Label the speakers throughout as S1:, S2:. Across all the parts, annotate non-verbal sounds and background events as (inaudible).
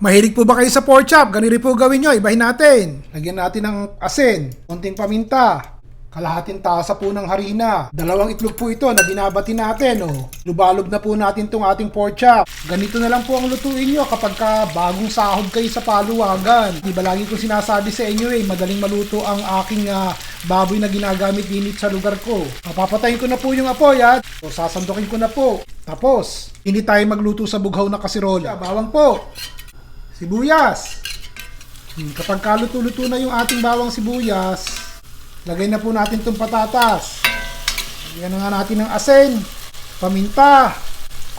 S1: Mahilig po ba kayo sa pork chop? Ganito po gawin nyo. Ibahin natin. Lagyan natin ng asin, konting paminta, kalahating tasa po ng harina. Dalawang itlog po ito na binabati natin. Oh. Lubalog na po natin itong ating pork chop. Ganito na lang po ang lutuin nyo kapag ka bagong sahod kayo sa paluwagan. Di ba lagi ko sinasabi sa inyo eh, madaling maluto ang aking ah, baboy na ginagamit dinit sa lugar ko. Papatayin ko na po yung apoy at o, sasandukin ko na po. Tapos, hindi tayo magluto sa bughaw na kasirola. Bawang po. Sibuyas. Hmm, kapag kaluto-luto na yung ating bawang sibuyas, lagay na po natin itong patatas. Lagyan na nga natin ng asin, paminta,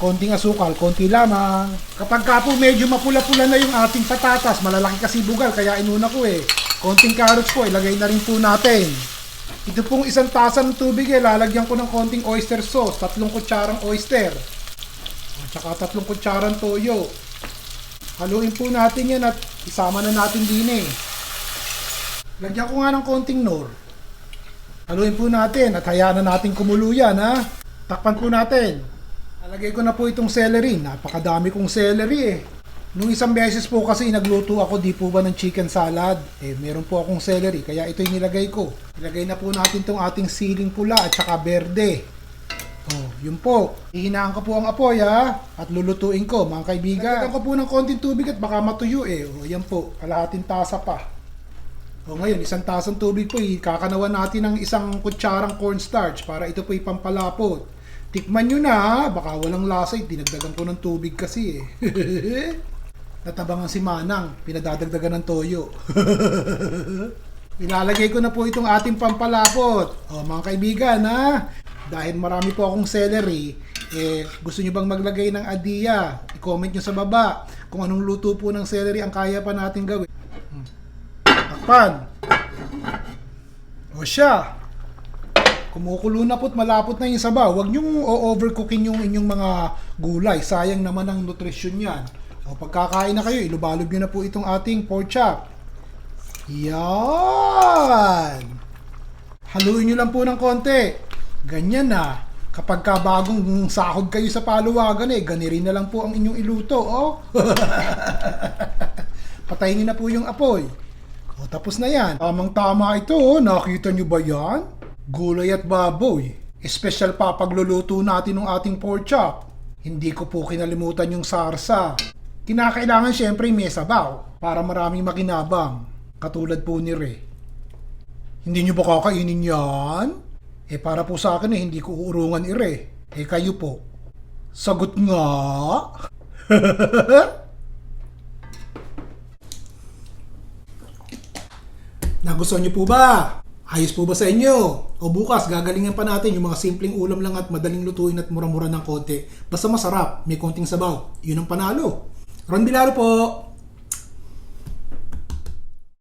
S1: konting asukal, konti lamang. Kapag ka po medyo mapula-pula na yung ating patatas, malalaki kasi bugal, kaya inuna ko eh. Konting carrots po, ilagay na rin po natin. Ito pong isang tasa ng tubig eh, lalagyan ko ng konting oyster sauce, tatlong kutsarang oyster. At saka tatlong kutsarang toyo. Haluin po natin yan at isama na natin din eh. Lagyan ko nga ng konting nor. Haluin po natin at hayaan na natin kumulo yan ha. Takpan po natin. Nalagay ko na po itong celery. Napakadami kong celery eh. Nung isang beses po kasi nagluto ako di po ba ng chicken salad. Eh meron po akong celery kaya ito yung nilagay ko. Ilagay na po natin itong ating siling pula at saka berde. Oh, yun po. Hihinaan ko po ang apoy ha. At lulutuin ko mga kaibigan. Lagyan ko po ng konting tubig at baka matuyo eh. Oh, yan po. Kalahating tasa pa. O ngayon, isang tasang tubig po, kakanawan natin ng isang kutsarang cornstarch para ito po ipampalapot. Tikman nyo na, ha? baka walang lasa, eh. dinagdagan ko ng tubig kasi eh. (laughs) Natabangan si Manang, pinadadagdagan ng toyo. (laughs) Ilalagay ko na po itong ating pampalapot. O mga kaibigan ha, dahil marami po akong celery, eh, gusto nyo bang maglagay ng adiya? I-comment nyo sa baba kung anong luto po ng celery ang kaya pa natin gawin. Takpan. O siya. Kumukulo na po't malapot na yung sabaw. Huwag niyong o-overcookin yung inyong mga gulay. Sayang naman ang nutrisyon yan. O pagkakain na kayo, ilubalog niyo na po itong ating pork chop. Yan! Haluin niyo lang po ng konti. Ganyan na. Kapag ka bagong sahod kayo sa paluwagan eh, ganirin na lang po ang inyong iluto, oh. (laughs) Patayin niyo na po yung apoy. O, tapos na yan. Tamang tama ito, oh. Nakita nyo ba yan? Gulay at baboy. Espesyal pa pagluluto natin ng ating pork chop. Hindi ko po kinalimutan yung sarsa. Kinakailangan syempre may sabaw para maraming makinabang. Katulad po ni Re. Hindi nyo ba kakainin yan? Eh para po sa akin eh, hindi ko uurungan i Re. Eh kayo po. Sagot nga. (laughs) Nagustuhan niyo po ba? Ayos po ba sa inyo? O bukas, gagalingan pa natin yung mga simpleng ulam lang at madaling lutuin at mura-mura ng konti. Basta masarap, may konting sabaw. Yun ang panalo. Ron Bilaro po!